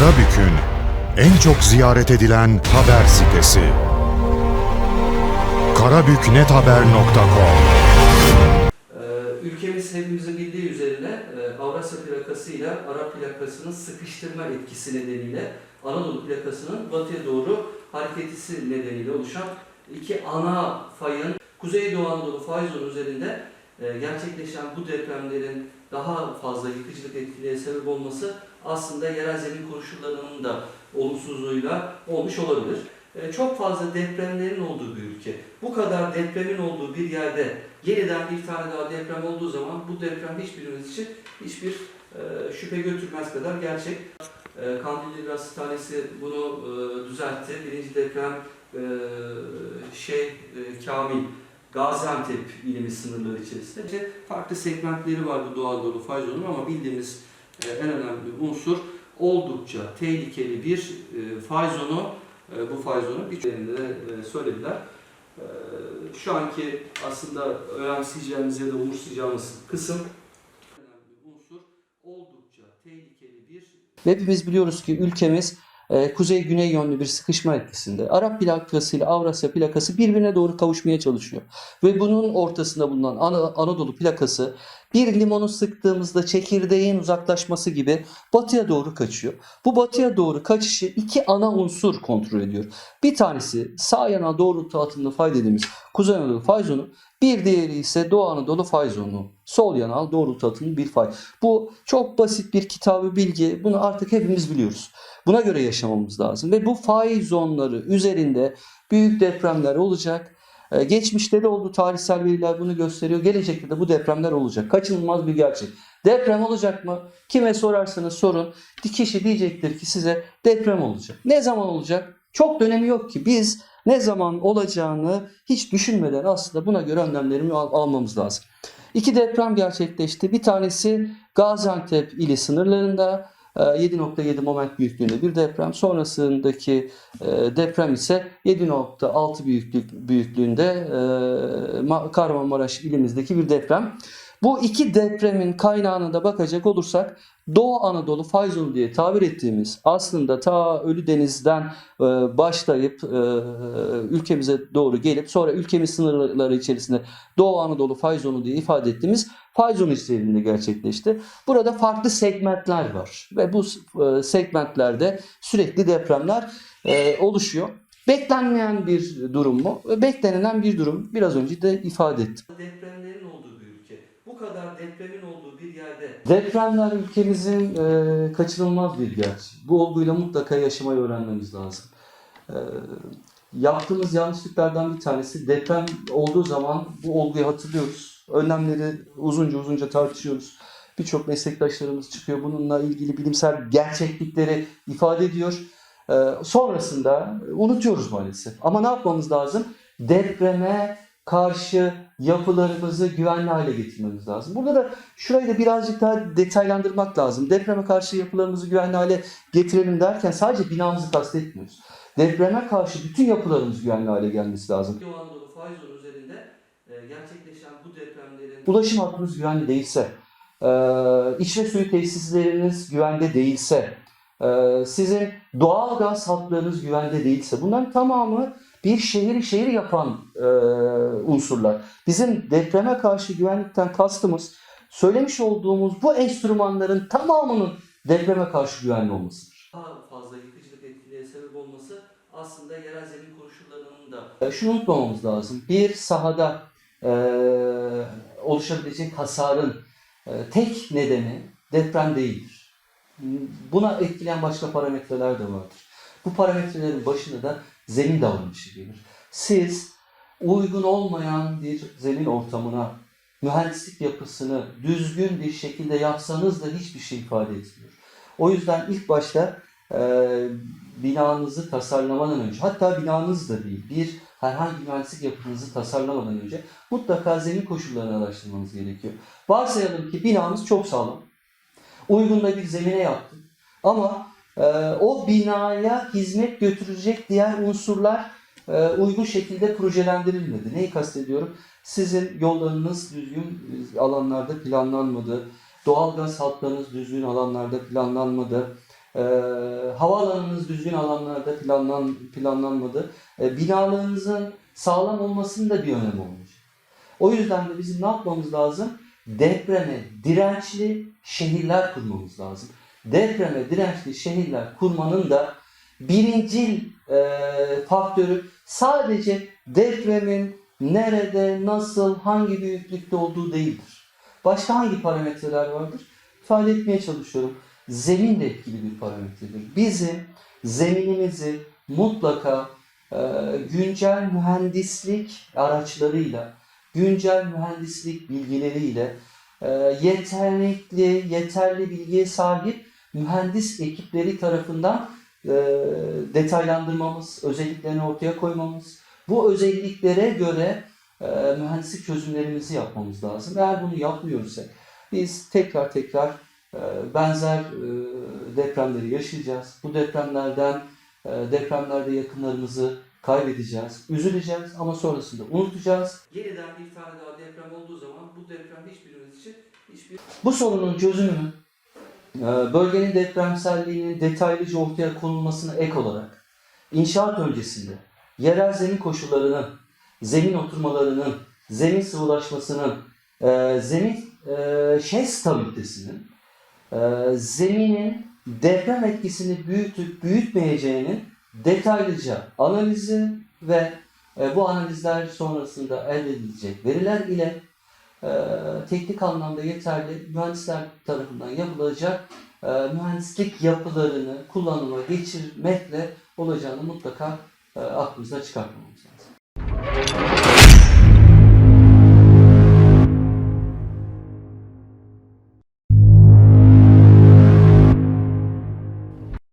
Karabük'ün en çok ziyaret edilen haber sitesi. karabüknethaber.com Ee, Ülkemiz hepimizin bildiği üzerine e, Avrasya plakasıyla Arap plakasının sıkıştırma etkisi nedeniyle Anadolu plakasının batıya doğru hareketisi nedeniyle oluşan iki ana fayın Kuzeydoğu Anadolu zonu üzerinde e, gerçekleşen bu depremlerin daha fazla yıkıcılık etkileri sebep olması aslında yerel zemin koşullarının da olumsuzluğuyla olmuş olabilir. E, Çok fazla depremlerin olduğu bir ülke. Bu kadar depremin olduğu bir yerde yeniden bir tane daha deprem olduğu zaman bu deprem hiçbirimiz için hiçbir e, şüphe götürmez kadar gerçek. Kandilli Rasathanesi bunu düzeltti. Birinci deprem şey Kamil Gaziantep ilimiz sınırları içerisinde. İşte farklı segmentleri var bu Doğu Anadolu fay zonunun ama bildiğimiz e, en önemli unsur oldukça tehlikeli bir e, fay zonu. E, bu fay zonu birçoklarında da e, söylediler. Şu anki aslında önemseyeceğimiz ya da umursayacağımız kısım oldukça tehlikeli bir Hepimiz biliyoruz ki ülkemiz kuzey-güney yönlü bir sıkışma etkisinde. Arap plakası ile Avrasya plakası birbirine doğru kavuşmaya çalışıyor. Ve bunun ortasında bulunan Ana- Anadolu plakası bir limonu sıktığımızda çekirdeğin uzaklaşması gibi batıya doğru kaçıyor. Bu batıya doğru kaçışı iki ana unsur kontrol ediyor. Bir tanesi sağ yana doğrultu altında fay dediğimiz Kuzey Anadolu fay zonu, bir diğeri ise Doğu Anadolu fay zonu. Sol yanal doğrultu altında bir fay. Bu çok basit bir kitabı bilgi. Bunu artık hepimiz biliyoruz. Buna göre yaşamamız lazım. Ve bu fay zonları üzerinde büyük depremler olacak. Ee, Geçmişte de oldu tarihsel veriler bunu gösteriyor. Gelecekte de bu depremler olacak. Kaçınılmaz bir gerçek. Deprem olacak mı? Kime sorarsanız sorun. Kişi diyecektir ki size deprem olacak. Ne zaman olacak? Çok da önemi yok ki. Biz ne zaman olacağını hiç düşünmeden aslında buna göre önlemlerimi al- almamız lazım. İki deprem gerçekleşti. Bir tanesi Gaziantep ili sınırlarında e, 7.7 moment büyüklüğünde bir deprem. Sonrasındaki e, deprem ise 7.6 büyüklük büyüklüğünde e, Ma- Kahramanmaraş ilimizdeki bir deprem. Bu iki depremin kaynağına da bakacak olursak Doğu Anadolu fay zonu diye tabir ettiğimiz aslında ta Ölüdeniz'den e, başlayıp e, ülkemize doğru gelip sonra ülkemiz sınırları içerisinde Doğu Anadolu fay zonu diye ifade ettiğimiz fay zonu içerisinde gerçekleşti. Burada farklı segmentler var ve bu e, segmentlerde sürekli depremler e, oluşuyor. Beklenmeyen bir durum mu? Beklenilen bir durum. Biraz önce de ifade ettim. Depremlerin olduğu bir ülke. Bu kadar depremin olduğu bir yerde Depremler ülkemizin e, kaçınılmaz bir gerçeği. Bu olguyla mutlaka yaşamayı öğrenmemiz lazım. E, yaptığımız yanlışlıklardan bir tanesi deprem olduğu zaman bu olguyu hatırlıyoruz. Önlemleri uzunca uzunca tartışıyoruz. Birçok meslektaşlarımız çıkıyor bununla ilgili bilimsel gerçeklikleri ifade ediyor. E, sonrasında unutuyoruz maalesef. Ama ne yapmamız lazım? Depreme karşı yapılarımızı güvenli hale getirmemiz lazım. Burada da şurayı da birazcık daha detaylandırmak lazım. Depreme karşı yapılarımızı güvenli hale getirelim derken sadece binamızı kastetmiyoruz. Depreme karşı bütün yapılarımız güvenli hale gelmesi lazım. Doğu Anadolu fay zonu üzerinde e, gerçekleşen bu depremlerin ulaşım hattımız güvenli değilse, e, içme suyu tesisleriniz güvende değilse, e, sizin doğal gaz hatlarınız güvende değilse bunların tamamı bir şehri şehir yapan e, unsurlar. Bizim depreme karşı güvenlikten kastımız söylemiş olduğumuz bu enstrümanların tamamının depreme karşı güvenli olmasıdır. Daha fazla yıkıcılık etkileri sebep olması aslında yerel zemin koşullarının da... E, şunu unutmamamız lazım. Bir sahada e, oluşabilecek hasarın e, tek nedeni deprem değildir. Buna etkileyen başka parametreler de vardır. Bu parametrelerin başında da zemin davranışı gelir. Siz uygun olmayan bir zemin ortamına mühendislik yapısını düzgün bir şekilde yapsanız da hiçbir şey ifade etmiyor. O yüzden ilk başta e, binanızı tasarlamadan önce, hatta binanız da değil, bir herhangi mühendislik yapınızı tasarlamadan önce mutlaka zemin koşullarını araştırmanız gerekiyor. Varsayalım ki binamız çok sağlam. Uygun da bir zemine yaptık. Ama o binaya hizmet götürecek diğer unsurlar e, uygun şekilde projelendirilmedi. Neyi kastediyorum? Sizin yollarınız düzgün alanlarda planlanmadı. Doğalgaz hatlarınız düzgün alanlarda planlanmadı. E, havaalanınız düzgün alanlarda planlan, planlanmadı. E, binalarınızın sağlam olmasının da bir önemi olmuş. O yüzden de bizim ne yapmamız lazım? Depreme dirençli şehirler kurmamız lazım. Depreme dirençli şehirler kurmanın da birincil e, faktörü sadece depremin nerede, nasıl, hangi büyüklükte olduğu değildir. Başka hangi parametreler vardır? İfade etmeye çalışıyorum. Zemin de etkili bir parametredir. Bizim zeminimizi mutlaka e, güncel mühendislik araçlarıyla, güncel mühendislik bilgileriyle, e, yeterlikli, yeterli bilgiye sahip mühendis ekipleri tarafından e, detaylandırmamız, özelliklerini ortaya koymamız, bu özelliklere göre e, mühendislik çözümlerimizi yapmamız lazım. Eğer bunu yapmıyorsak biz tekrar tekrar e, benzer e, depremleri yaşayacağız. Bu depremlerden e, depremlerde yakınlarımızı kaybedeceğiz, üzüleceğiz ama sonrasında unutacağız. Yeniden bir tane daha deprem olduğu zaman bu deprem hiçbirimiz için hiçbir... Bu sorunun çözümünü bölgenin depremselliğinin detaylıca ortaya konulmasına ek olarak inşaat öncesinde yerel zemin koşullarının, zemin oturmalarının, zemin sıvılaşmasının, e, zemin e, şey stabilitesinin, e, zeminin deprem etkisini büyütüp büyütmeyeceğinin detaylıca analizi ve bu analizler sonrasında elde edilecek veriler ile e, teknik anlamda yeterli mühendisler tarafından yapılacak e, mühendislik yapılarını kullanıma geçirmekle olacağını mutlaka e, aklımızda çıkartmamamız lazım.